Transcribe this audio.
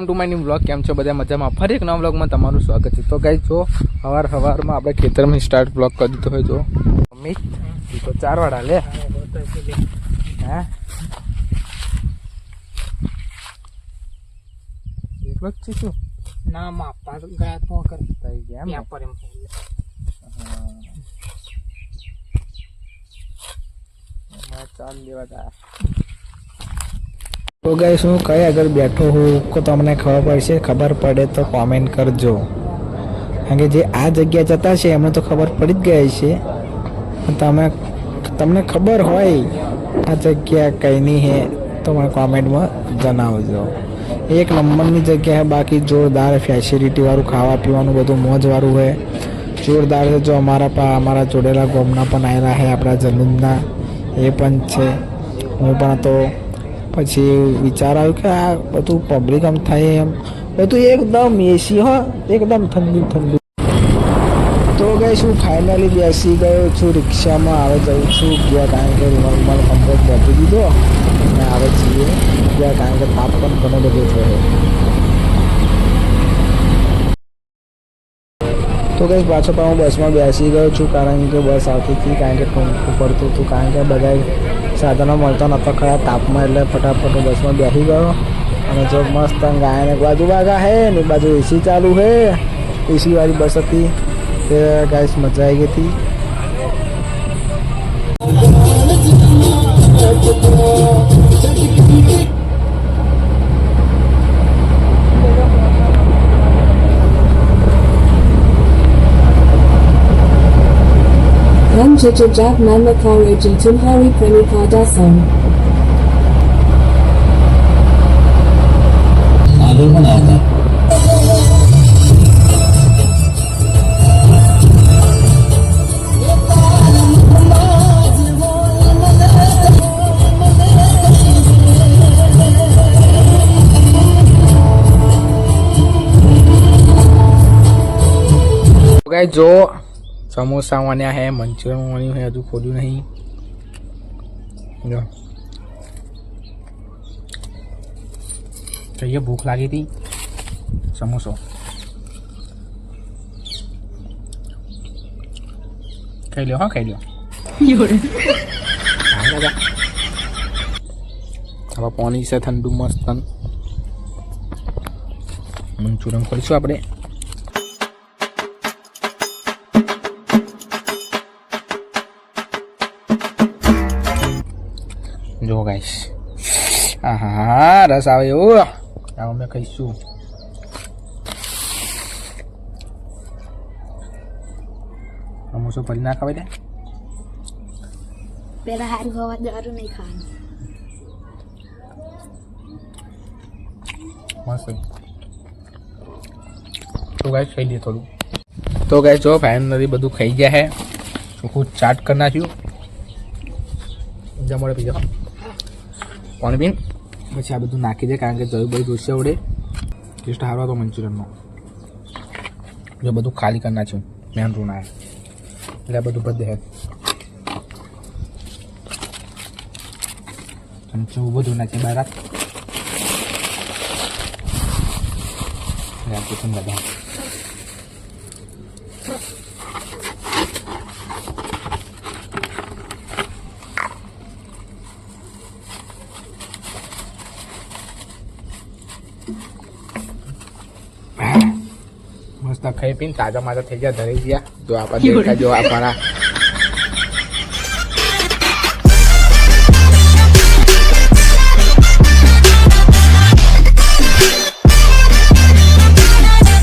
Welcome to my new blog કેમ છો બધા મજામાં? ફરી એક નવા બ્લોગમાં તમારું સ્વાગત છે. તો ગાઈ જો સવાર સવારમાં આપણે ખેતરમાં સ્ટાર્ટ બ્લોગ કરી દીધો હોય જો. અમિત તો ચાર વાળા લે. હા? એકલો જ છે શું? ના માપા ગયા તો કર. થઈ ગયા એમ ને? એમ ચાલ લેવા તા તો ગાઈ હું કઈ આગળ બેઠો હું? તમને ખબર પડશે, ખબર પડે તો કોમેન્ટ કરજો. કારણ કે જે આ જગ્યા જતા છે, એમને તો ખબર પડી જ ગઈ છે. તમે, તમને ખબર હોય, આ જગ્યા કઈની હે, તો મને કોમેન્ટમાં જણાવજો. એક નંબરની જગ્યા બાકી જોરદાર ફેસિલિટીવાળું ખાવા પીવાનું બધું મોજવાળું હોય જોરદાર છે, જો અમારા પા, અમારા જોડેલા ગોમના પણ આવેલા છે આપણા જનુદના એ પણ છે. હું પણ તો પછી વિચાર આવ્યો કે આ બધું પબ્લિક આમ થાય એમ. બધું એકદમ એસી હો. એકદમ ઠંડુ ઠંડુ. તો ગઈ શું ફાઇનલી બેસી ગયો છું, રિક્ષામાં આવે જઉં છું. ગયા કારણ કે રૂમાલ રૂમાલ કમ્પ્લેટ બાંધી દીધો. અને આવે છીએ ગયા કારણ કે તાપ પણ ઘણો બધો થયો. તો કંઈક પાછો પણ હું બસમાં બેસી ગયો છું, કારણ કે બસ આવતી હતી કારણ કે ટૂંકું પડતું હતું, કારણ કે બધા સાધનો મળતા નહોતા ખરા તાપમાં, એટલે ફટાફટ હું બસમાં બેસી ગયો. અને જો મસ્ત ગાયને એક બાજુ વાગા હે ને બાજુ એસી ચાલુ હે. એસી વાળી બસ હતી. તે ગાઈસ મજા આવી ગઈ હતી. Jija Jag Manma Karoji Tumhari Premika Dasam. Alumanata. guys, samosa વણ્યા હે મંચુરિયન વણ્યું હે હજુ ખોલ્યું નહીં જો કહીએ ભૂખ લાગી હતી સમોસો ખાઈ લ્યો હા ખાઈ લ્યો હા, દાદા. હવે પાણી છે ઠંડુ મસ્ત મંચુરિયન ખોલીશું આપણે જો ગાઈશ હા હા હા રસ આવે એવો. આવો અમે કહીશું. સમોસો ફરી ના ખવાય દે પેલા હારું હોવા દારૂ નહીં ખાવાનું. મસ્ત. તો ગાઈશ ખાઈ લઈએ થોડું. તો ગાઈશ જો ફાઇનલી બધું ખાઈ ગયા હે. ચોખ્ખું ચાટ કરી નાખ્યું. જમવાડે પી જાઓ પાણી પછી આ બધું નાખી દે કારણ કે જયું બધું જોશે આવડે. ટેસ્ટ સારો હતો મંચુરિયનનો. જો બધું ખાલી કરી નાખ્યું. મેન રૂના એટલે આ બધું બધે ચમચું બધું નાખી બહાર રાખ રાખી પણ બધા. મસ્ત ખાઈ પીને તાજા માજા થઈ ગયા ધરી ગયા. જો આપણે દેખા જો આપણા